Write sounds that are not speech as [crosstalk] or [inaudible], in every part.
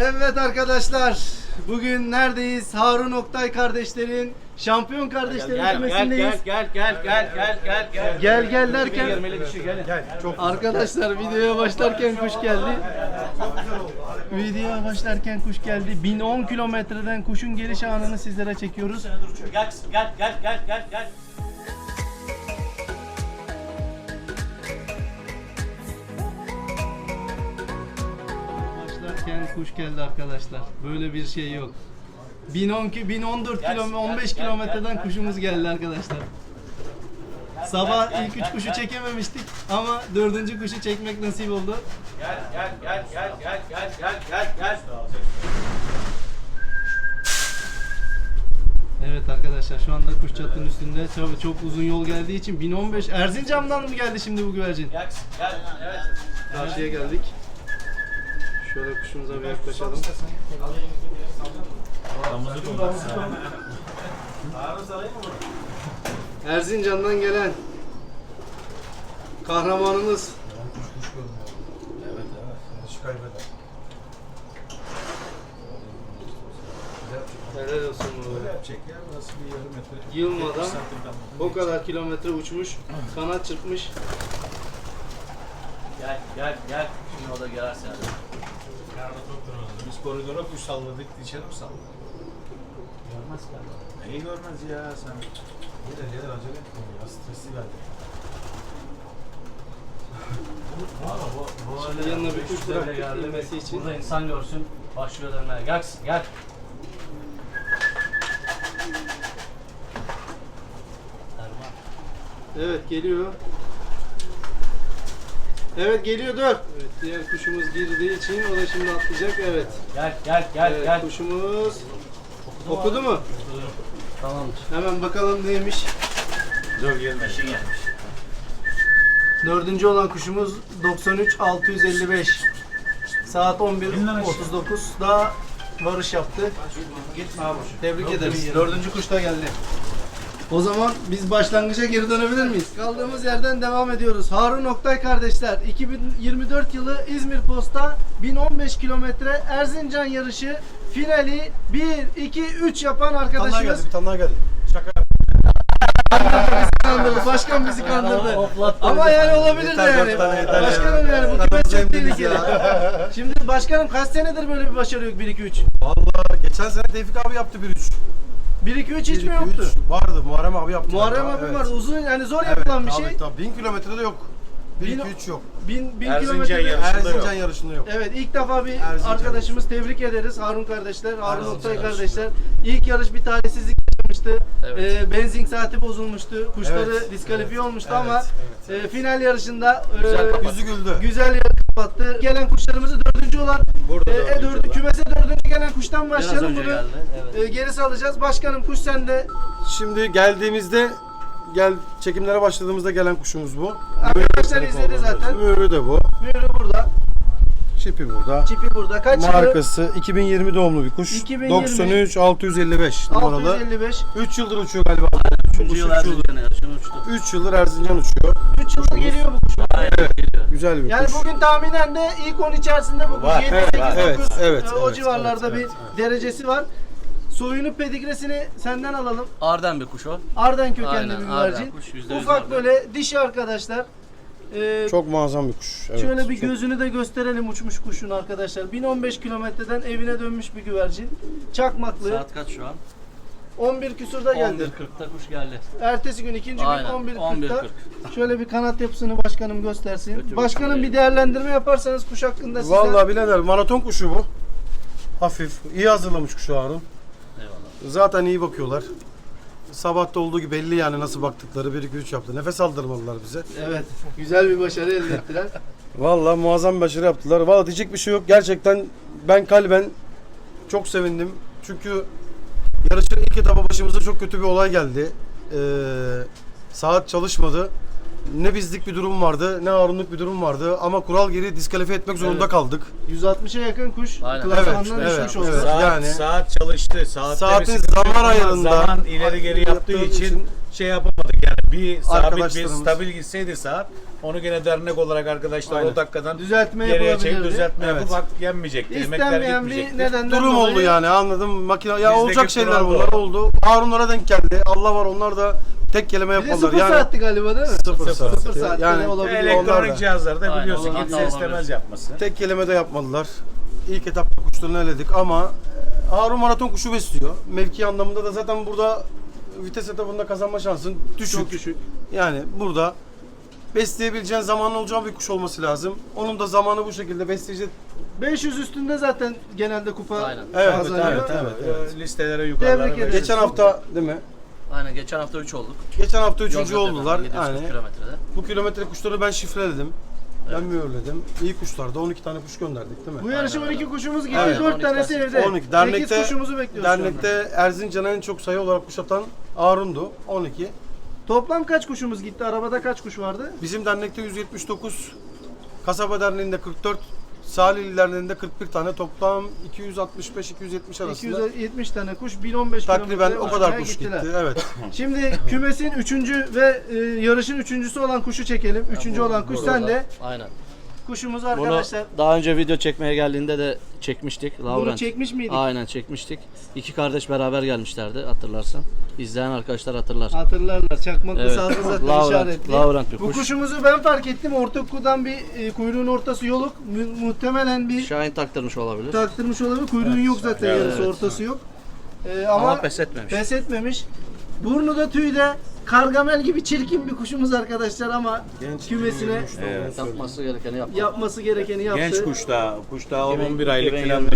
Evet arkadaşlar, bugün neredeyiz? Harun Oktay kardeşlerin, şampiyon kardeşlerin Gel gel kümesindeyiz. gel gel gel gel gel gel gel. Gel gel derken 20'li dişi gelin. arkadaşlar videoya başlarken kuş geldi. Videoya başlarken kuş geldi. 1010 kilometreden kuşun geliş anını sizlere çekiyoruz. Gel gel gel gel gel gel. Kuş geldi arkadaşlar. Böyle bir şey yok. 1010 ki 1014 Gel, kilometre gel, 15 gel, kilometreden kuşumuz geldi arkadaşlar. Sabah ilk üç kuşu çekememiştik ama dördüncü kuşu çekmek nasip oldu. Gel gel gel gel gel gel gel gel gel. Evet arkadaşlar şu anda kuş çatının üstünde tabii çok uzun yol geldiği için 1015 Erzincan'dan mı geldi şimdi bu güvercin? Gel gel evet. Karşıya geldik. Şöyle kuşumuza bir yaklaşalım. Erzincan'dan gelen kahramanımız Helal olsun bu. Yılmadan o kadar kilometre uçmuş, kanat çırpmış. Gel gel gel. Şimdi o da Biz koridora kuş salladık, dışarı mı salladık? Görmez ki. Neyi görmez ya sen? Gelir gelir acele etme ya, stresli geldi. [laughs] Şimdi yanına bir kuş bıraktık geldi. inmesi için. Burada insan görsün. Başlıyor dönmeye. Gel gel. Erman. Evet geliyor. Evet geliyor dur. Evet diğer kuşumuz girdiği için o da şimdi atlayacak. Evet. Gel gel gel evet, gel. Kuşumuz okudu mu? Tamamdır. Hemen bakalım neymiş. Dur gelme. İşi gelmiş. Dördüncü olan kuşumuz 93 655. Saat 11.39'da varış yaptı. Tebrik ederiz. Dördüncü kuş da geldi. O zaman biz başlangıca geri dönebilir miyiz? Kaldığımız yerden devam ediyoruz. Harun Oktay kardeşler 2024 yılı İzmir Posta 1015 kilometre Erzincan yarışı finali 1 2 3 yapan Bir tane daha arkadaşımız geldi, bir tane daha geldi. Şaka yap. kandırdı. Başkan bizi kandırdı. Ama yani olabilir de Yeter, yani. dört tane yeter Başkanım ya. yani bu kümes çok tehlikeli. Şimdi başkanım kaç senedir böyle bir başarı yok 1 2 3. Vallahi geçen sene Tevfik abi yaptı 1-3. 1 2 3 hiç mi 1-2-3 yoktu? Vardı, Muharrem abi yaptı. Muharrem galiba, abi evet. var. Uzun yani zor Evet, yapılan bir tabii, şey. Tabii, 1000 kilometrede yok. Bin- 1-2-3 yok. 1000 1000 Erzincan kilometre. yarışında Erzincan yarışında yok. Evet ilk defa bir Erzincan arkadaşımız tebrik ederiz Harun kardeşler, Harun Erzincan Oktay yarışı. kardeşler. İlk yarış bir talihsizlik yaşamıştı. Evet. Ee, benzin saati bozulmuştu. Kuşları Evet, diskalifiye olmuştu evet, ama evet, e, final yarışında Güzel e, kapattı. Yüzü güldü. güzel yer kapattı. Gelen kuşlarımızı dördüncü olan Burada e, dördüncü olan. kümese dördüncü gelen kuştan başlayalım önce bunu. geldi. Evet. E, gerisi alacağız. Başkanım kuş sende. Şimdi geldiğimizde gel çekimlere başladığımızda gelen kuşumuz bu. Arkadaşlar izledi zaten. Mührü de bu. Mührü burada. Çipi burada. Çipi burada. Kaç yılı? Markası 2020 doğumlu bir kuş. 2020. 93 655 numaralı. 655. 3 yıldır uçuyor galiba. Üçüncü yıl Erzincan uçtu. 3 yıldır Erzincan uçuyor. 3 yıldır geliyor bu kuş. Aynen geliyor. Güzel bir Yani kuş. bugün tahminen de ilk 10 içerisinde bu kuş. Var, 7, evet, 8, var. 9 Evet, evet, e, o evet, civarlarda evet, bir evet, derecesi var. Soyunu pedigresini senden alalım. Arden bir kuş o. Arden kökenli Aynen, bir Arden güvercin. kuş, yüzde yüz Ufak Arden. böyle dişi arkadaşlar. Ee, Çok muazzam bir kuş. Evet, şöyle bir çok- gözünü de gösterelim uçmuş kuşun arkadaşlar. 1015 kilometreden evine dönmüş bir güvercin. Çakmaklı. Saat kaç şu an? 11 küsurda geldi. 11.40'da kuş geldi. Ertesi gün ikinci gün Aynen, 11.40'da. 11.40. Şöyle bir kanat yapısını başkanım göstersin. Kötü bir Başkanım bir değerlendirme yaparsanız kuş hakkında size. Vallahi birader maraton kuşu bu. Hafif. iyi hazırlamış kuşu Harun. Eyvallah. Zaten iyi bakıyorlar. Sabahta olduğu gibi belli yani nasıl baktıkları 1 2 3 yaptı. Nefes aldırmadılar bize. Evet. Güzel bir başarı elde ettiler. [laughs] Vallahi muazzam bir başarı yaptılar. Vallahi diyecek bir şey yok. Gerçekten ben kalben çok sevindim. Çünkü yarışın ilk etapı başımıza çok kötü bir olay geldi. Ee, saat çalışmadı. Ne bizlik bir durum vardı, ne Harunluk bir durum vardı ama kural geri diskalifiye etmek zorunda Evet. kaldık. 160'a yakın kuş Aynen. Evet, düşmüş evet, oldu. Saat, Yani- saat çalıştı. Saatte Saatin sıkıntı zaman yok ama ayarında zaman ileri geri yaptığı yaptığı için, için- şey yani bir sabit bir Arkadaşlarımız. stabil gitseydi saat onu gene dernek olarak arkadaşlar Aynen. o dakikadan Düzeltme geriye çekip yapılabilirdi. düzeltme Evet. yapıp hak yenmeyecekti. Emekler İstenmeyen bir gitmeyecekti. nedenden Durum dolayı oldu yani anladım. Makine ya Bizdeki olacak şeyler bunlar oldu. Harunlara denk geldi. Allah var onlar da tek kelime Bir de yapmadılar. sıfır Yani saatti galiba değil mi? sıfır saat. Sıfır saatte Yani de olabilir. Onlar da. Elektronik cihazlarda Aynen, biliyorsun onlar da olabilir. istemez yapması. tek kelime de yapmadılar. İlk etapta kuşlarını eledik ama Harun maraton kuşu besliyor. Mevki anlamında da zaten burada vites etapında kazanma şansın düşük. Çok düşük. Yani burada besleyebileceğin zaman olacağı bir kuş olması lazım. Onun da zamanı bu şekilde besleyecek. 500 üstünde zaten genelde kupa Aynen. Evet, kazanıyor. evet, evet, evet. Ee, Listelere yukarılara Tebrik ederiz. Geçen hafta değil mi? Aynen geçen hafta 3 olduk. Geçen hafta üçüncü Yozgat'ta, oldular. 740 Yani kilometrede. bu kilometre kuşları ben şifreledim. Ben mühürledim. İyi kuşlarda 12 tane kuş gönderdik değil mi? Bu yarışa Aynen 12 öyle. kuşumuz gitti. Evet. 4 12 tanesi evde. 12. 8 Dernekte, kuşumuzu bekliyoruz şu anda. dernekte Erzincan'a en çok sayı olarak kuşatan Harun'du. 12. Toplam kaç kuşumuz gitti? Arabada kaç kuş vardı? Bizim dernekte 179, Kasaba Derneği'nde 44, Salihli Derneği'nde 41 tane toplam 265-270 arasında 270 tane kuş, 1015 takriben kilometre o kadar uçmaya kuş gittiler. gitti. Evet. [laughs] Şimdi kümesin 3. ve e, yarışın 3.sü olan kuşu çekelim. 3. olan kuş Burada. sen de. Aynen. Kuşumuz Bunu arkadaşlar. daha önce video çekmeye geldiğinde de çekmiştik. Bunu Laurent. çekmiş miydik? Aynen çekmiştik. İki kardeş beraber gelmişlerdi hatırlarsan. İzleyen arkadaşlar hatırlar. Hatırlarlar. Çakmaklı Evet. saldı zaten [laughs] Laurent, işaretli. Laurent bir Bu kuş. kuşumuzu ben fark ettim. Orta kudan bir e, kuyruğun ortası yoluk. Mu- muhtemelen bir Şahin taktırmış olabilir. taktırmış olabilir. Kuyruğun yok zaten Evet. yarısı Evet. ortası yok. E, ama, Ama pes etmemiş. pes etmemiş. Burnu da tüyde kargamel gibi çirkin bir kuşumuz arkadaşlar ama Genç kümesine Evet. Yapması gerekeni yaptı. yapması gerekeni yaptı. Genç kuş daha. Kuş daha Güven- 11 aylık güven falan.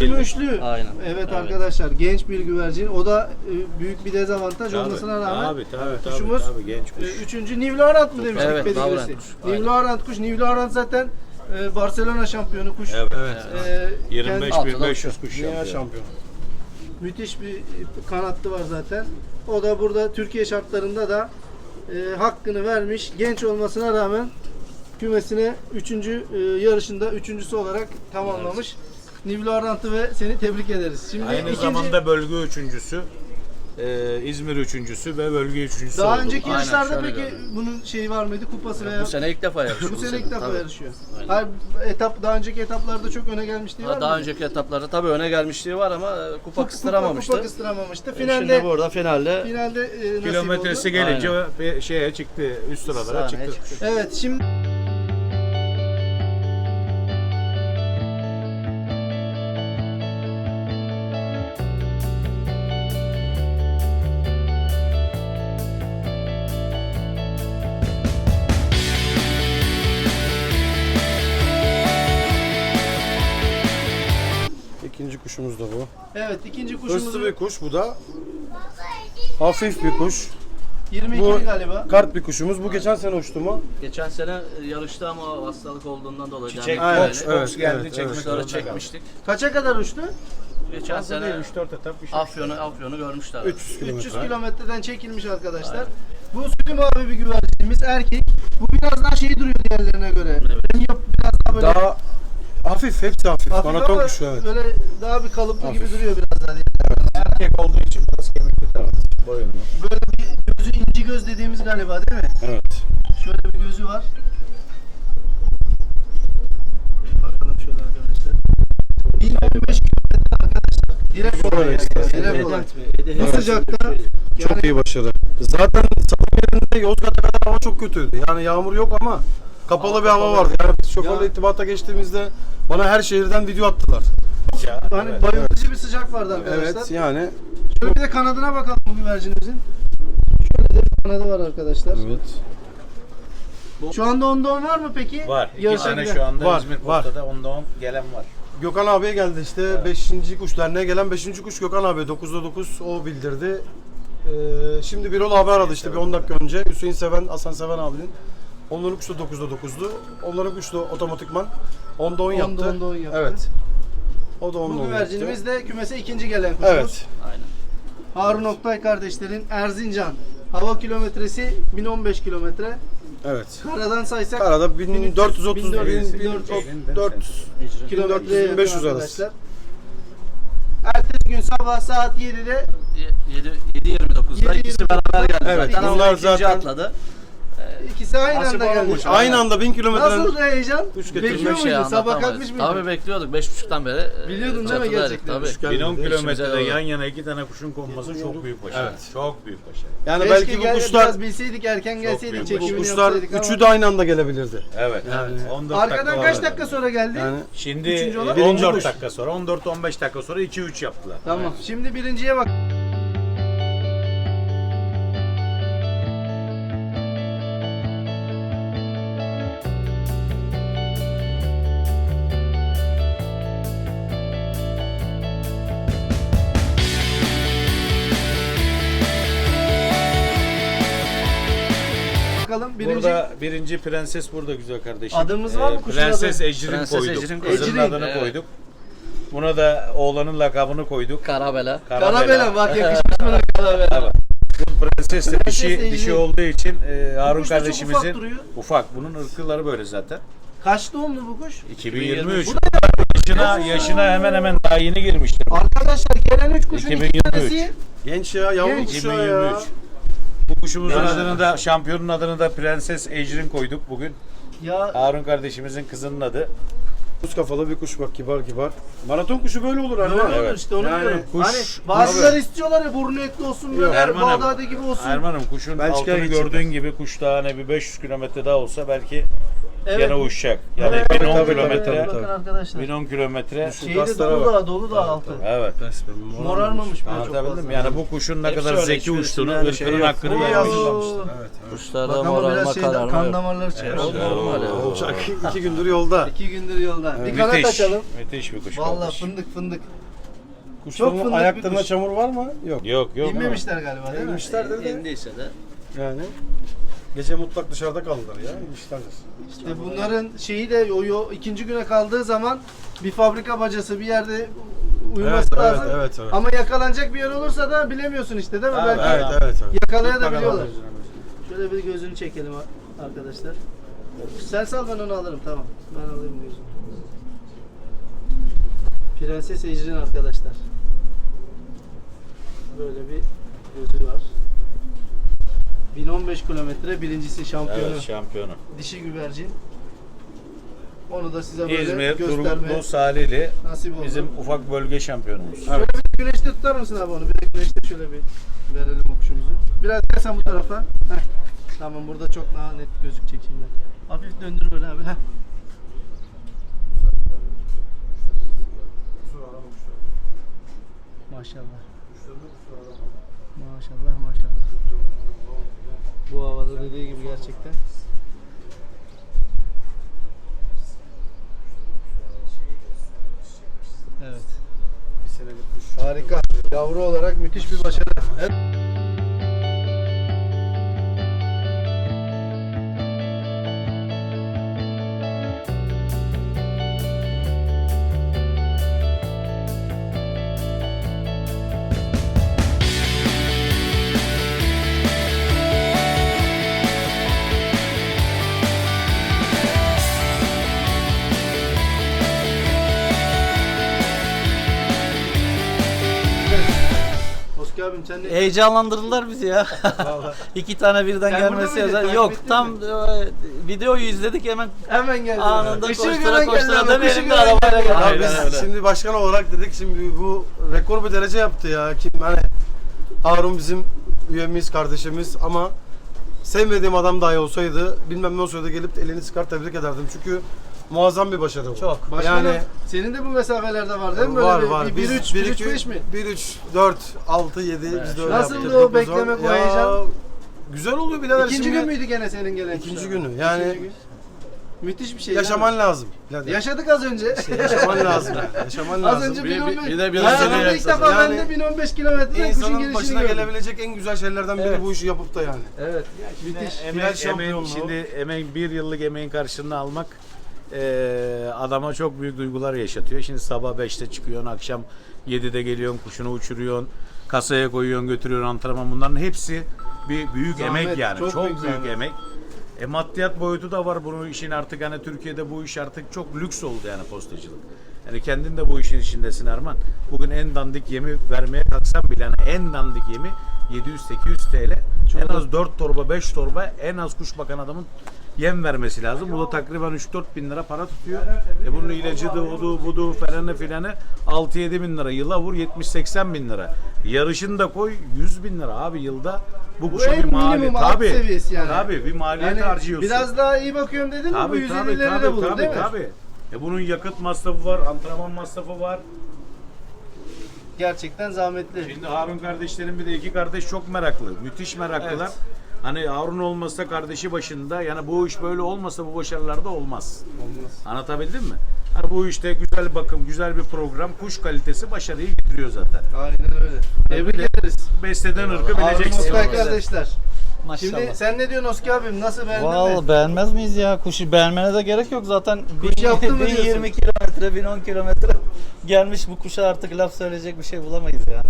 Gümüşlü. Aynen. Evet, Evet. arkadaşlar genç bir güvercin. O da e, büyük bir dezavantaj Tabii, olmasına rağmen Tabii tabii tabii, kuşumuz tabii, genç kuş. e, üçüncü New Laurent mı demiştik Evet, pedigrisi? Laurent kuş. New Aynen. Laurent kuş. New Laurent zaten e, Barcelona şampiyonu kuş. Evet. Evet. E, 25.500 kuş Dünya yapıyor. şampiyonu. Müthiş bir kanatlı var zaten. O da burada Türkiye şartlarında da e, hakkını vermiş. Genç olmasına rağmen kümesine 3. yarışında üçüncüsü olarak tamamlamış. New Laurent'ı ve seni tebrik ederiz. Şimdi Aynı ikinci, zamanda bölge üçüncüsü. E, İzmir üçüncüsü ve bölge üçüncüsü daha oldu. önceki Aynen, yarışlarda şöyle peki gördüm. bunun şeyi var mıydı? Kupası veya Bu sene ilk defa yarışıyor. bu sene ilk defa Tabii. yarışıyor. Aynen. Hayır, etap daha önceki etaplarda çok öne gelmişti var Ha, Daha mıydı? önceki etaplarda tabii öne gelmişliği var ama e, kupa kıstıramamıştı. Kupa kıstıramamıştı. E, Finalde Şimdi burada finalde finalde e, nasip Kilometresi oldu. gelince bir şeye çıktı. Üst sıralara sahneye çıktı. çıktı. Evet şimdi evet ikinci kuşumuz Hırslı bir kuş bu da. Hafif bir kuş. 22 Bu galiba. kart bir kuşumuz. Bu geçen sene uçtu mu? Geçen sene e, yarıştı ama hastalık olduğundan dolayı Çiçek dernek Evet, evet, geldi evet, çekmek evet. zorunda çekmiştik. Kaça kadar uçtu? Geçen Fazla sene değil 3-4 etap. Afyon'u Afyon'u görmüşler. 300 kilometre. 300 kilometreden çekilmiş arkadaşlar. Bu Sütüm abi bir güvercinimiz erkek. Bu biraz daha şey duruyor diğerlerine göre. Rengi yap- biraz daha böyle Daha hafif, hepsi hafif. hafif Maraton ama kuşu evet. Böyle daha bir kalıplı gibi Hafif. duruyor biraz daha. Erkek olduğu için biraz kemikli taraf. Boyunlu. Böyle bir gözü inci göz dediğimiz galiba değil mi? Evet. Şöyle bir gözü var. Bakalım şöyle arkadaşlar. 1015 kilometre arkadaşlar. Direkt kolay. yani, Direkt kolay. Bu sıcakta Çok yani iyi başarı. Zaten salı yerinde Yozgat'a kadar hava çok kötüydü. Yani yağmur yok ama kapalı bir hava vardı. Yani biz şoförle Ya. irtibata geçtiğimizde bana her şehirden video attılar. Ya, hani evet. bayıltıcı bir sıcak vardı arkadaşlar. Evet yani. Şöyle bir de kanadına bakalım bu güvercinimizin. Şöyle de bir kanadı var arkadaşlar. Evet. Şu anda onda 10 var mı peki? Var. İki tane şu anda Var, İzmir var. Posta'da onda 10 gelen var. Gökhan abiye geldi işte 5. kuş derneğe gelen 5. kuş Gökhan abi 9'da 9 o bildirdi. Ee, şimdi bir haber aradı işte bir 10 dakika önce Hüseyin Seven, Hasan Seven abinin. Onların da 9'da 9'du. Onların da otomatikman 10'da 10 yaptı. 10'da 10 yaptı. Evet. O da 10'da 10 Bu yaptı. güvercinimiz de kümese ikinci gelen kuşumuz. Evet. Aynen. Harun Oktay kardeşlerin Erzincan. Hava kilometresi 1015 kilometre. Evet. Karadan saysak Arada 1430 1400, 1400 kilometreye yakın 1500 arası. arkadaşlar. Ertesi gün sabah saat 7'de 7.29'da 7.29'da ikisi beraber geldi Evet, zaten. bunlar zaten- atladı. İkisi aynı Nasip anda geldi. olmuş. Aynı anda 1000 kilometreden Nasıl heyecan? Kuş Bekliyor muydun? şey Sabah kalkmış mıydın? Tabii bekliyorduk. 5.30'dan beri. e, Biliyordun değil mi çatıdaydık, gerçekten? Tabii. Kuş geldi. 1010 İşimize kilometrede yan yana iki tane kuşun konması çok büyük başarı. Evet. Çok büyük başarı. yani Keşke belki bu gel- kuşlar biraz bilseydik erken gelseydik büyük çekimini bu kuşlar yapsaydık ama- üçü de aynı anda gelebilirdi. Evet. Yani- 14 Arkadan kaç dakika sonra geldi? Yani Şimdi Üçüncü e, olan? 14 kuş. dakika sonra 14-15 dakika sonra 2-3 yaptılar. Tamam. Şimdi birinciye bak. Burada birinci prenses burada güzel kardeşim. Adımız var mı Ee, kuşun Prenses adı? Ecrin Prenses koyduk. Ecrin Kızın koyduk. adını Evet. koyduk. Buna da oğlanın lakabını koyduk. Karabela. Karabela bak yakışmış bana Karabela. Bu prenses de dişi, Ecrin. dişi olduğu için e, Harun kuş da çok kardeşimizin ufak duruyor. ufak. Bunun ırkları böyle zaten. Kaç doğumlu bu kuş? 2023. Yaşına, yaşına hemen hemen daha yeni girmiştir. Arkadaşlar gelen 3 kuşun 2 2023. tanesi genç ya yavru Genç. kuş ya. 2023. Bu kuşumuzun Yani- adını da, şampiyonun adını da Prenses Ecrin koyduk bugün. ya Harun kardeşimizin kızının adı. Buz kafalı bir kuş bak kibar kibar. Maraton kuşu böyle olur hani. Böyle olur Evet. işte onu Yani diyorum. kuş- hani bazıları istiyorlar ya burnu etli olsun böyle Erman'ım, Bağdat'ı gibi olsun. Erman'ım kuşun Belçika'ya altını gidecek. gördüğün gibi kuş daha ne bir 500 kilometre daha olsa belki Evet. gene uçacak. Yani Evet, 1010 tabii, kilometre, tabii, Bakın arkadaşlar. 1010 kilometre. Şu Şeyi de dolu bak. da dolu da altı. Evet. Morarmamış böyle çok Anlatabildim fazla. mi? Yani bu kuşun ne Hepsi kadar öyle, zeki uçtuğunu, şey ırkının yok. hakkını Oo. vermiş. Evet, evet. Kuşlarda Bak ama morarma şeyden kararma kan yok. damarları. Evet, Oldu. Normal ya. Olacak. İki gündür yolda. İki gündür yolda. Bir kanat Müthiş. açalım. Müthiş bir kuş Vallahi kardeş. fındık fındık. Kuşların fındık bir ayaklarında kuş. çamur var mı? Yok. Yok yok. İnmemişler galiba değil mi? İnmişlerdir de. İndiyse de. Yani. Gece mutlak dışarıda kaldılar ya. İnmişlerdir. İşte bunların şeyi de o, o ikinci güne kaldığı zaman bir fabrika bacası bir yerde uyuması Evet, lazım. evet, evet, evet. Ama yakalanacak bir yer olursa da bilemiyorsun işte değil mi? Evet, Belki Evet evet evet. yakalayabiliyorlar. Şöyle bir gözünü çekelim arkadaşlar. Sen sal ben onu alırım tamam. Ben alayım gözünü. Prenses Ecrin arkadaşlar. Böyle bir gözü var. 1015 kilometre birincisi şampiyonu. Evet şampiyonu. Dişi güvercin. Onu da size böyle İzmir, Turgutlu, Salihli nasip oldu. bizim ufak bölge şampiyonumuz. Şöyle bir güneşte tutar mısın abi onu? Bir de güneşte şöyle bir verelim okuşumuzu. Biraz gelsen bu tarafa. Heh. Tamam burada çok daha net gözükecek şimdi. Hafif döndür böyle abi. Heh. Maşallah. Maşallah maşallah. Bu havada dediği gibi gerçekten. Evet. Bir senelik kuş. Harika. Yavru olarak müthiş bir başarı. Evet. Sen Heyecanlandırdılar bizi ya. [laughs] İki tane birden Sen burada gelmesi mıydın? Takip Yok ettin tam e, videoyu izledik hemen hemen geldi. anında Işığı koştura gören geldi koştura ama, ışığı de gören arabayla geldi. geldi. Abi Aynen biz öyle. şimdi başkan olarak dedik şimdi bu rekor bir derece yaptı ya. Kim hani Harun bizim üyemiz, kardeşimiz ama sevmediğim adam dahi olsaydı bilmem ne olsaydı gelip de elini sıkar tebrik ederdim. Çünkü muazzam bir başarı bu. Çok. Başkanım, Yani senin de bu mesafelerde var değil mi? Böyle var bir, var. Bir, Biz 1 3 1 3 5 mi? 1 3 4 6 7 biz de öyle yaptık. o beklemek, o Ya, heyecan? Güzel oluyor birader İkinci şimdi. gün müydü gene senin gelen İkinci günü. Yani- İkinci gün. Müthiş bir şey. Yaşaman değil lazım. birader. Yaşadık az önce. Yaşaman lazım. yani. Yaşaman az lazım. önce Bir- 1015. bir de biraz Hayatımda sene ilk defa yani- ben de 1015 kilometreden kuşun İnsanın gelişini başına gördüm. gelebilecek en güzel şeylerden biri Evet. bu işi yapıp da yani. Evet. Müthiş. Final Emek, emeğin, şimdi emeğin bir yıllık emeğin karşılığını almak eee, adama çok büyük duygular yaşatıyor. Şimdi sabah 5'te çıkıyorsun, akşam 7'de geliyorsun, kuşunu uçuruyorsun, kasaya koyuyorsun, götürüyorsun antrenman. Bunların hepsi bir büyük Zahmet, emek yani. çok Çok, büyük büyük, zahmet. emek. E maddiyat boyutu da var bunun işin artık hani Türkiye'de bu iş artık çok lüks oldu yani postacılık. Yani kendin de bu işin içindesin Erman. Bugün en dandik yemi vermeye kalksam bile yani en dandik yemi 700-800 TL. en az 4 torba 5 torba en az kuş bakan adamın yem vermesi lazım. Bu da takriben 3-4 bin lira para tutuyor. E bunun ilacı da odu budu falanı filanı 6-7 bin lira. Yıla vur 70-80 bin lira. Yarışını da koy 100 bin lira abi yılda. Bu kuşa bir maliyet. Tabii, seviyesi yani. tabii bir maliyet Yani harcıyorsun. biraz daha iyi bakıyorum dedin mi bu Tabii tabii 150'leri de tabii bulur tabii değil mi? tabii. E bunun yakıt masrafı var, antrenman masrafı var. Gerçekten zahmetli. Şimdi Harun kardeşlerin bir de iki kardeş çok meraklı. Müthiş meraklılar. Evet. Hani Harun olmasa kardeşi başında yani bu iş böyle olmasa bu başarılar da olmaz. Olmaz. Anlatabildim mi? Hani bu işte güzel bakım, güzel bir program, kuş kalitesi başarıyı getiriyor zaten. Aynen öyle. Tebrik ederiz. Besleden ırkı Harun bileceksin. Kardeşler. Maşallah. Şimdi sen ne diyorsun Oski abim? Nasıl beğendin mi? Vallahi beğenmez miyiz ya? Kuşu beğenmene de gerek yok zaten. Kuş yaptı mı 1020 kilometre, 1010 kilometre [laughs] gelmiş bu kuşa artık laf söyleyecek bir şey bulamayız ya.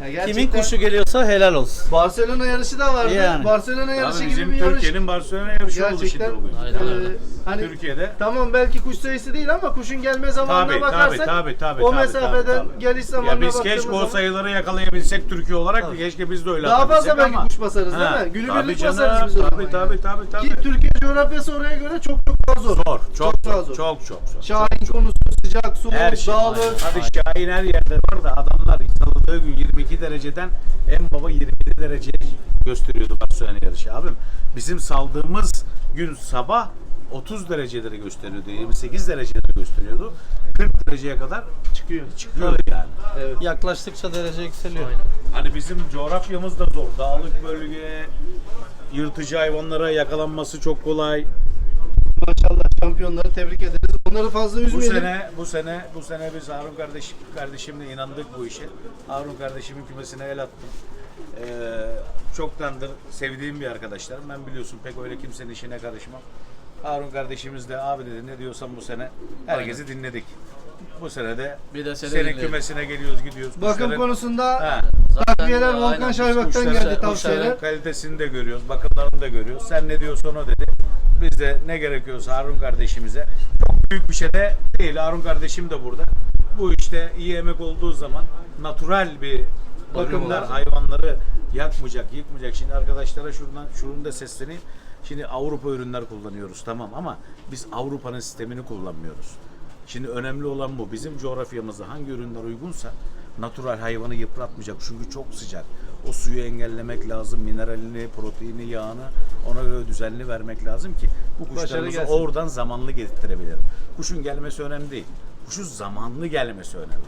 Ya Kimin gerçekten kuşu geliyorsa helal olsun. Barcelona yarışı da vardı. Yani. Barcelona yarışı Abi gibi bizim bir yarış. Türkiye'nin Barcelona yarışı oldu Gerçekten şimdi bugün. Aynen e, öyle. hani Türkiye'de. tamam belki kuş sayısı değil ama kuşun gelme zamanına Tabii, bakarsak tabii, tabii, tabii, o tabii, mesafeden tabii, tabii. geliş zamanına Ya biz baktığımız keşke o zaman sayıları yakalayabilsek Türkiye olarak Tabii. keşke biz de öyle daha fazla belki ama- kuş basarız Ha, değil mi? Günü tabii birlik canım, basarız biz o zaman Tabii yani. tabii tabii tabii. Ki Türkiye coğrafyası oraya göre çok çok daha zor. Zor, çok Çok daha zor. çok çok zor. Şahin konusu sıcak, soğuk, Her şey. dağlı. Hadi Şahin her yerde var da adamlar tanıdığı gün 22 dereceden en baba 27 derece gösteriyordu Barcelona yarışı abim. Bizim saldığımız gün sabah 30 dereceleri gösteriyordu. 28 dereceleri gösteriyordu. 40 dereceye kadar çıkıyor. çıkıyordu yani. Evet. Yaklaştıkça derece yükseliyor. Hani bizim coğrafyamız da zor. Dağlık bölge, yırtıcı hayvanlara yakalanması çok kolay. Maşallah şampiyonları tebrik ederiz. Onları fazla Bu üzmeyelim. sene bu sene bu sene biz Harun kardeş kardeşimle inandık bu işe. Harun kardeşimin kümesine el attım. Ee, çoktandır sevdiğim bir arkadaşlarım. Ben biliyorsun pek öyle kimsenin işine karışmam. Harun kardeşimiz de abi dedi ne diyorsan bu sene herkesi dinledik. Bu sene de Bir de seni senin dinleyelim. kümesine geliyoruz gidiyoruz. Bakım Kuşların- konusunda Ha, takviyeler Zaten, Volkan aynen. Şayvak'tan kuşların- geldi kuşların tavsiyeler. kalitesini de görüyoruz, bakımlarını da görüyoruz. Sen ne diyorsan o dedi. Biz de ne gerekiyorsa Harun kardeşimize. Çok büyük bir şey de değil. Harun kardeşim de burada. Bu işte iyi emek olduğu zaman natural bir bakımlar hayvanları yakmayacak, yıkmayacak. Şimdi arkadaşlara şuradan şunu da sesleneyim. Şimdi Avrupa ürünler kullanıyoruz tamam ama biz Avrupa'nın sistemini kullanmıyoruz. Şimdi önemli olan bu. Bizim coğrafyamızda hangi ürünler uygunsa natural hayvanı yıpratmayacak. Çünkü çok sıcak. O suyu engellemek lazım. Mineralini, proteini, yağını ona göre düzenli vermek lazım ki bu kuşlarımızı oradan zamanlı getirebilir. Kuşun gelmesi önemli değil. Kuşun zamanlı gelmesi önemli.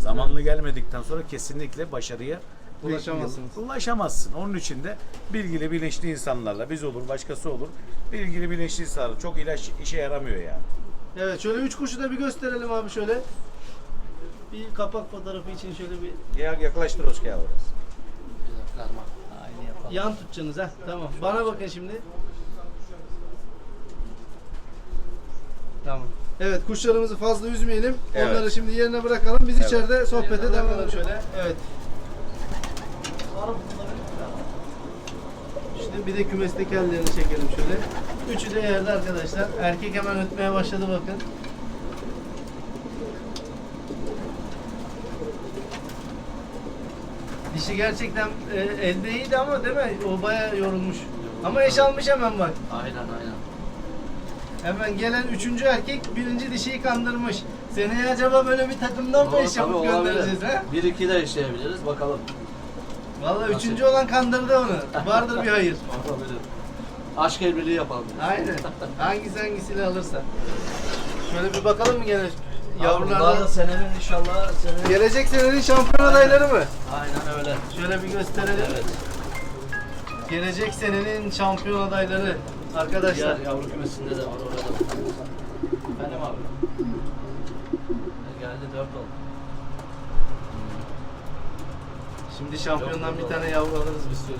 Zamanlı gelmedikten sonra kesinlikle başarıya Ulaşamazsınız. Ulaşamazsın. Onun için de bilgili bilinçli insanlarla biz olur başkası olur. Bilgili bilinçli insanlar çok ilaç işe yaramıyor yani. Evet şöyle üç kuşu da bir gösterelim abi şöyle. Bir kapak fotoğrafı için şöyle bir Ya yaklaştır Oskaya orası. Erman. Aynı yapalım. yan tutacaksınız ha. Tamam. Bana bakın şimdi. Tamam. Evet kuşlarımızı fazla üzmeyelim. Evet. Onları şimdi yerine bırakalım. Biz Evet. içeride sohbete Yerine devam edelim şöyle. Evet. Şimdi bir de kümesteki hallerini çekelim şöyle. Üçü de yerde arkadaşlar. Erkek hemen ötmeye başladı bakın. Dişi gerçekten e, elde iyiydi ama değil mi? O bayağı yorulmuş. Ama eş almış hemen bak. Aynen aynen. Hemen gelen üçüncü erkek birinci dişiyi kandırmış. Seneye acaba böyle bir takımdan mı eş Tabii yapıp olabilir. göndereceğiz ha? Bir iki de işleyebiliriz bakalım. Vallahi Nasıl? üçüncü olan kandırdı onu. Vardır bir hayır. [laughs] Olabilir. Aşk evliliği yapalım. Aynen. [laughs] Hangisi hangisiyle alırsa. Şöyle bir bakalım mı gene Bunlar da senenin inşallah senenin. Gelecek senenin şampiyon adayları mı? Aynen öyle. Şöyle bir gösterelim. Evet. Gelecek senenin şampiyon adayları arkadaşlar. Diğer yavru kümesinde de var orada. Benim abi. Geldi dört oldu. Şimdi şampiyondan bir tane yavru alırız biz söz.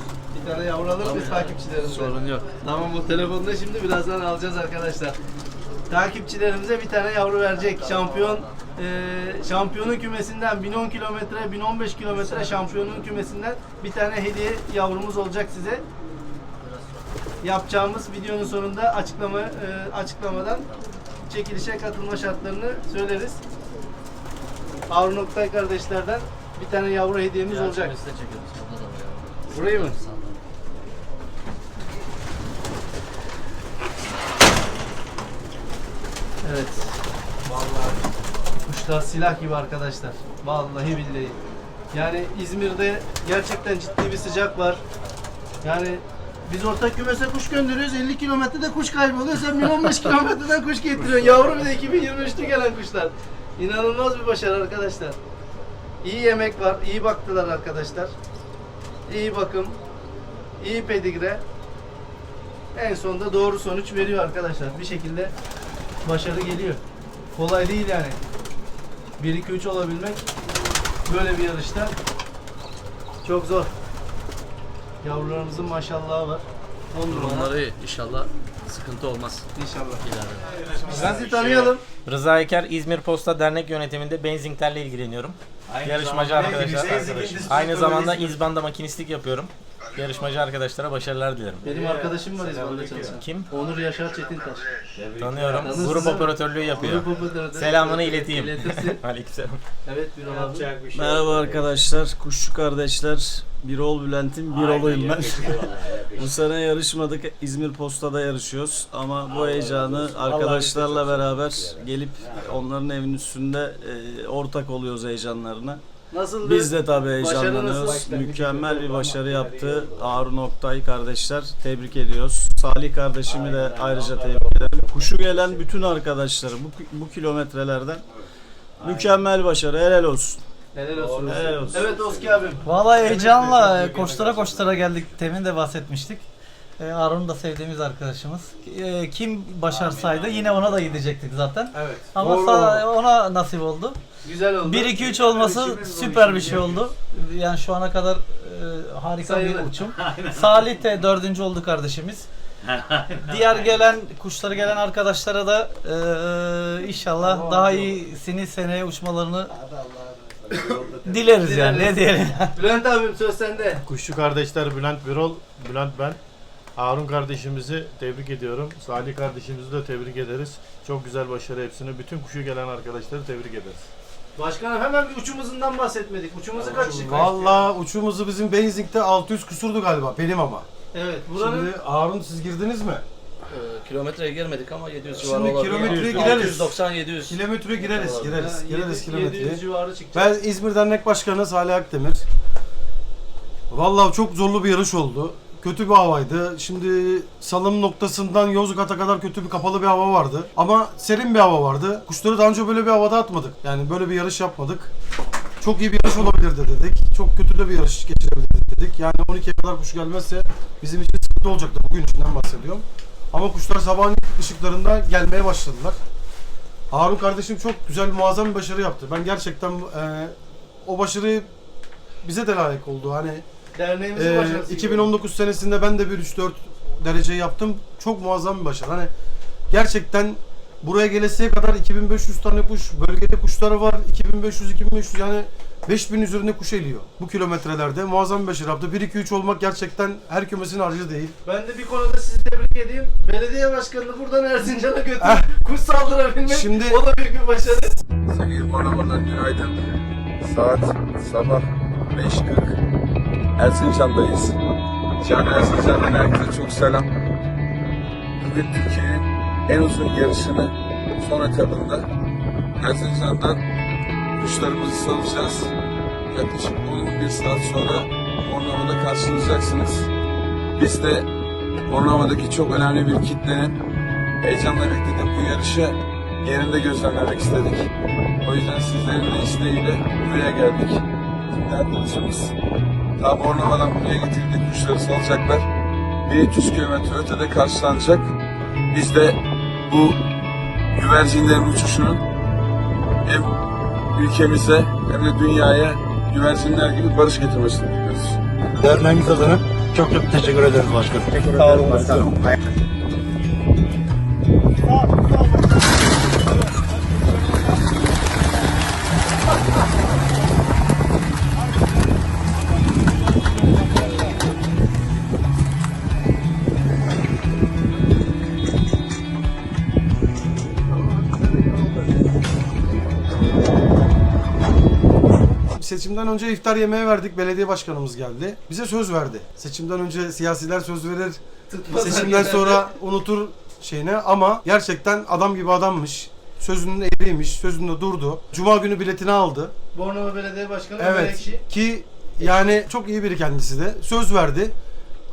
Bir tane yavru alırız biz takipçilerimize. Sorun yok. Tamam o telefonda şimdi birazdan alacağız arkadaşlar. Takipçilerimize bir tane yavru verecek. Şampiyon eee şampiyonun kümesinden 1010 kilometre, 1015 kilometre şampiyonun kümesinden bir tane hediye yavrumuz olacak size. Yapacağımız videonun sonunda açıklama eee, açıklamadan çekilişe katılma şartlarını söyleriz. Harun Oktay kardeşlerden bir tane yavru hediyemiz olacak. Burayı mı? Evet. Vallahi kuşlar silah gibi arkadaşlar. Vallahi billahi. Yani İzmir'de gerçekten ciddi bir sıcak var. Yani biz ortak kümese kuş gönderiyoruz. 50 kilometrede kuş kayboluyor. Sen 15 [laughs] kilometreden kuş getiriyorsun. Yavru bir de 2023'te gelen kuşlar. İnanılmaz bir başarı arkadaşlar. İyi yemek var. iyi baktılar arkadaşlar. İyi bakım. iyi pedigre. En sonunda doğru sonuç veriyor arkadaşlar. Bir şekilde başarı geliyor. Kolay değil yani. 1-2-3 olabilmek böyle bir yarışta çok zor. Yavrularımızın maşallahı var. 10 numara. Durumları inşallah sıkıntı olmaz İnşallah. ileride. Sizi tanıyalım. Rıza Eker İzmir Posta Dernek yönetiminde benzinlerle ilgileniyorum. Yarışmacı arkadaşlar. Aynı zamanda İzban'da makinistlik yapıyorum. Yarışmacı arkadaşlara başarılar dilerim. Benim arkadaşım var İzmir'de çalışan. Kim? Onur Yaşar Çetintaş. Tanıyorum. Tanırsın. Grup operatörlüğü yapıyor. Grup operatörü. Selamını ileteyim. İletirsin. [laughs] Aleykümselam. Evet bir abi. Merhaba arkadaşlar, kuşçu kardeşler. Bir ol Bülent'in bir oluyum ben. [laughs] bu sene yarışmadık, İzmir Posta'da yarışıyoruz. Ama bu heyecanı arkadaşlarla beraber gelip onların evinin üstünde e, ortak oluyoruz heyecanlarına. Nasıl Biz de tabii heyecanlanıyoruz. Mükemmel bir başarı yaptı Harun Oktay kardeşler. Tebrik ediyoruz. Salih kardeşimi de ayrıca tebrik ederim. Kuşu gelen bütün arkadaşları bu, bu kilometrelerden mükemmel başarı. Helal olsun. Helal olsun. Helal olsun. Evet Oski abim. Vallahi heyecanla koştura koştura geldik. Temin de bahsetmiştik. E, Harun da sevdiğimiz arkadaşımız. E, kim başarsaydı yine ona da gidecektik zaten. Evet. Ama sa- ona nasip oldu. Güzel oldu. 1-2-3 olması süper bir şey oldu. Yani şu ana kadar e, harika Sayılır. bir uçum. [laughs] Salih de dördüncü oldu kardeşimiz. [laughs] Diğer gelen kuşları gelen arkadaşlara da e, inşallah daha iyisini seneye uçmalarını [laughs] dileriz yani ne diyelim. Bülent abim söz sende. Kuşçu kardeşler Bülent Birol, Bülent ben. Harun kardeşimizi tebrik ediyorum. Salih kardeşimizi de tebrik ederiz. Çok güzel başarı hepsini. Bütün kuşu gelen arkadaşları tebrik ederiz. Başkanım hemen bir uçumuzundan bahsetmedik. Uçumuzu kaç? Vallahi uçumuzu bizim Benzing'de 600 kusurdu galiba benim ama. Evet. Buranın Şimdi Harun siz girdiniz mi? Ee, kilometreye girmedik ama 700 civarı Şimdi olabilir. kilometreye gireriz. 690 700. Kilometre gireriz, gireriz, gireriz 700 kilometreye. civarı çıkacak. Ben İzmir Dernek Başkanı Salih Akdemir. Vallahi çok zorlu bir yarış oldu. Kötü bir havaydı. Şimdi salım noktasından Yozgat'a kadar kötü bir kapalı bir hava vardı. Ama serin bir hava vardı. Kuşları daha önce böyle bir havada atmadık. Yani böyle bir yarış yapmadık. Çok iyi bir yarış olabilirdi dedik. Çok kötü de bir yarış geçirebilirdik dedik. Yani 12'ye kadar kuş gelmezse bizim için sıkıntı olacaktı. Bugün içinden bahsediyorum. Ama kuşlar sabahın ışıklarında gelmeye başladılar. Harun kardeşim çok güzel, muazzam bir başarı yaptı. Ben gerçekten e, o başarıyı bize de layık oldu. Hani Derneğimizin e, başarısı. 2019 senesinde ben de bir 3-4 derece yaptım. Çok muazzam bir başarı. Hani gerçekten buraya gelesiye kadar 2500 tane kuş, bölgede kuşları var. 2500-2500 yani 5000 üzerinde kuş eliyor bu kilometrelerde. Muazzam bir başarı yaptı. 1-2-3 olmak gerçekten her kümesin harcı değil. Ben de bir konuda sizi tebrik edeyim. Belediye başkanını buradan Erzincan'a götür. kuş saldırabilmek Şimdi- o da büyük bir başarı. Sevgili Manava'dan günaydın. Saat sabah 5.40. Erzincan'dayız. Can Erzincan'dan herkese çok selam. Bugün Türkiye'nin en uzun yarışını son etabında Erzincan'dan kuşlarımızı salacağız. Yaklaşık 11 saat sonra Bornova'da karşılayacaksınız. Biz de Bornova'daki çok önemli bir kitlenin heyecanla beklediği bu yarışı yerinde gözlemlemek istedik. O yüzden sizlerin de isteğiyle buraya geldik. Arkadaşımız daha Bornova'dan buraya getirdiği kuşları salacaklar. 1300 kilometre ötede karşılanacak. Biz de bu güvercinlerin uçuşunun hem ülkemize hem de dünyaya güvercinler gibi barış getirmesini diliyoruz. Derneğimiz adına çok çok teşekkür ederiz başkanım. Sağ olun başkanım. Seçimden önce iftar yemeği verdik. Belediye başkanımız geldi. Bize söz verdi. Seçimden önce siyasiler söz verir. Seçimden sonra unutur şeyine ama gerçekten adam gibi adammış. Sözünün eğriymiş, sözünde durdu. Cuma günü biletini aldı. Bornova Belediye Başkanı Ömer Evet. Ekşi. Ki yani çok iyi biri kendisi de. Söz verdi.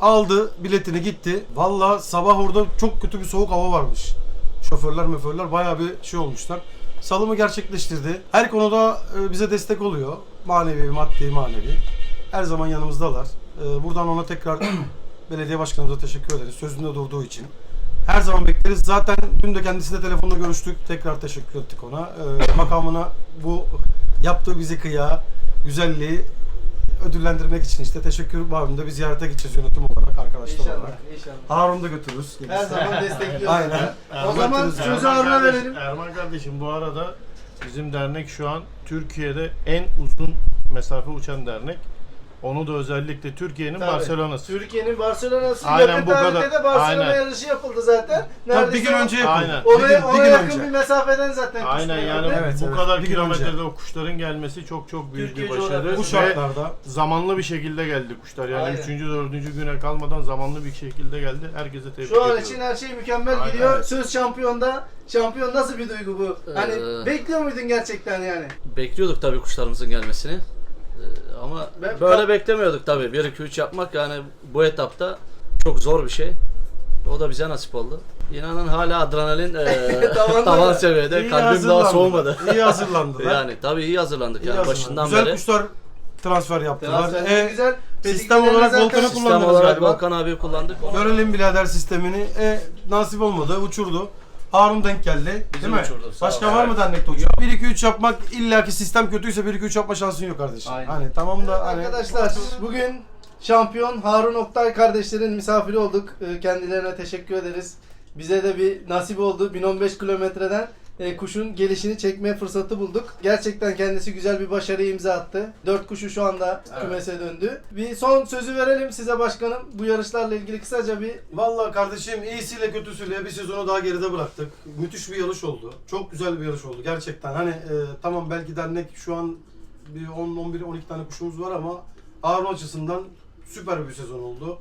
Aldı biletini gitti. Valla sabah orada çok kötü bir soğuk hava varmış. Şoförler möförler bayağı bir şey olmuşlar. Salımı gerçekleştirdi. Her konuda e, bize destek oluyor. Manevi, maddi, manevi. Her zaman yanımızdalar. E, Buradan ona tekrar [clears throat] belediye başkanımıza teşekkür ederiz. Sözünde durduğu için. Her zaman bekleriz. Zaten dün de kendisiyle telefonla görüştük. Tekrar teşekkür ettik ona. E, makamına bu yaptığı bizi kıya, güzelliği ödüllendirmek için işte teşekkür babında bir ziyarete gideceğiz yönetim olarak, arkadaşlar İnşallah. olarak. İnşallah. Harun da götürürüz. Her zaman destekliyoruz. Aynen. O zaman sözü Harun'a verelim. Erman kardeşim bu arada bizim dernek şu an Türkiye'de en uzun mesafe uçan dernek. Onu da özellikle Türkiye'nin Tabii. Barcelona'sı. Türkiye'nin Barcelona'sı Aynen yakın bu kadar. de Barcelona Aynen. yarışı yapıldı zaten. Tabii bir gün önce yapıldı. Aynen. Bir Oraya, bir oraya gün yakın önce. bir mesafeden zaten Aynen yani. Evet, bu evet. kadar Bir kilometrede o kuşların gelmesi çok çok büyük Türkiye bir başarı. Bu şartlarda zamanlı bir şekilde geldi kuşlar. Yani Aynen. 3. 4. güne kalmadan zamanlı bir şekilde geldi. Herkese tebrik Şu an ediyorum. için her şey mükemmel Aynen. gidiyor. Söz şampiyonda. Şampiyon nasıl bir duygu bu? Hani Ee, bekliyor muydun gerçekten yani? Bekliyorduk tabii kuşlarımızın gelmesini. Ee, ama Ben- böyle beklemiyorduk tabii. 1 2 3 yapmak yani bu etapta çok zor bir şey. O da bize nasip oldu. İnanın hala adrenalin e, [laughs] Tavanda [laughs] tavan seviyede. iyi Kalbim daha hazırlandı. soğumadı. İyi hazırlandılar. [laughs] Yani tabii iyi hazırlandık İyi yani hazırlandı. başından Güzel beri. kuşlar transfer yaptılar. Transferleri E, güzel. sistem Pediklerini olarak zaten- Volkan'ı Sistem kullandınız olarak galiba. Volkan abi kullandık. Görelim birader sistemini. E, nasip olmadı. Uçurdu. Harun denk geldi. Bizim değil mi? uçurdu, sağ Başka ol. var mı dernekte uçan? 1 2 3 yapmak illaki sistem kötüyse 1 2 3 yapma şansın yok kardeşim. Aynen. Hani tamam da hani Arkadaşlar bugün şampiyon Harun Oktay kardeşlerin misafiri olduk. Ee, Kendilerine teşekkür ederiz. Bize de bir nasip oldu. 1015 kilometreden e, kuşun gelişini çekme fırsatı bulduk. Gerçekten kendisi güzel bir başarı imza attı. Dört kuşu şu anda kümese döndü. Bir son sözü verelim size başkanım. Bu yarışlarla ilgili kısaca bir Vallahi kardeşim iyisiyle kötüsüyle bir sezonu daha geride bıraktık. Müthiş bir yarış oldu. Çok güzel bir yarış oldu gerçekten. Hani e, tamam belki dernek şu an bir 10 11 12 tane kuşumuz var ama Harun açısından süper bir sezon oldu.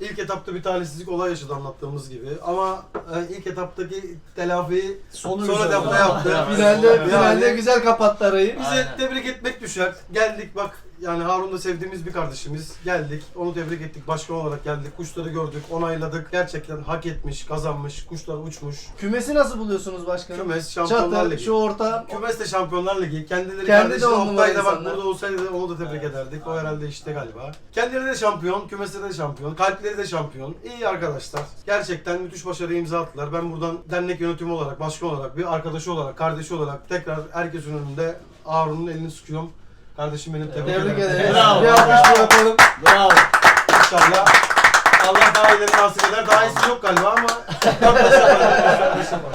İlk etapta bir talihsizlik olay yaşadı anlattığımız gibi ama e, ilk etaptaki telafiyi son etapta yaptı. [laughs] finalde, Yani- finalde güzel kapattı arayı. Bize Aynen. tebrik etmek düşer. Geldik bak yani Harun da sevdiğimiz bir kardeşimiz. Geldik. Onu tebrik ettik. Başkan olarak geldik. Kuşları gördük. Onayladık. Gerçekten hak etmiş, kazanmış. Kuşlar uçmuş. Kümesi nasıl buluyorsunuz başkanım? Kümes Şampiyonlar Çatı, Ligi. şu orta. Kümes de Şampiyonlar Ligi. Kendileri Kendi de kardeşi on numara Oktay da bak insanlar. burada olsaydı onu da tebrik ederdik. O herhalde işte galiba. Kendileri de şampiyon. Kümesleri de şampiyon. Kalpleri de şampiyon. İyi arkadaşlar. Gerçekten müthiş başarı imza attılar. Ben buradan dernek yönetimi olarak, başkan olarak, bir arkadaşı olarak, kardeşi olarak tekrar herkesin önünde Harun'un elini sıkıyorum. Kardeşim benim tebrik, Tebrik ederim. Bravo. Bir alkış bir yapalım. Bravo. İnşallah. Allah daha iyileri nasip eder. Daha iyisi yok galiba ama. [laughs]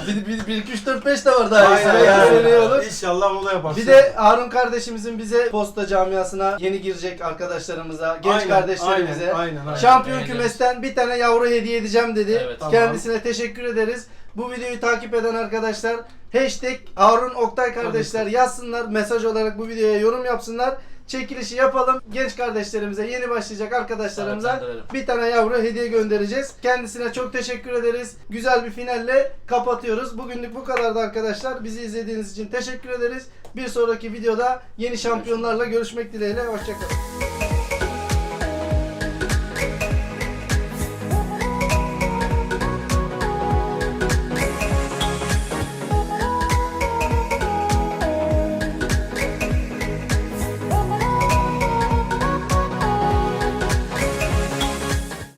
Bir, bir, bir, iki, üç, dört, beş de var daha iyisi. Aynen Belki yani. olur. İnşallah onu da yaparsın. Bir de Harun kardeşimizin bize posta camiasına yeni girecek arkadaşlarımıza, genç Aynen, kardeşlerimize. Aynen, aynen, aynen. Şampiyon Aynen. kümesten bir tane yavru hediye edeceğim dedi. Evet. Tamam. Kendisine teşekkür ederiz. Bu videoyu takip eden arkadaşlar hashtag Harun Oktay kardeşler yazsınlar. Mesaj olarak bu videoya yorum yapsınlar. Çekilişi yapalım. Genç kardeşlerimize, yeni başlayacak arkadaşlarımıza bir tane yavru hediye göndereceğiz. Kendisine çok teşekkür ederiz. Güzel bir finalle kapatıyoruz. Bugünlük bu kadardı arkadaşlar. Bizi izlediğiniz için teşekkür ederiz. Bir sonraki videoda yeni şampiyonlarla görüşmek dileğiyle. Hoşçakalın.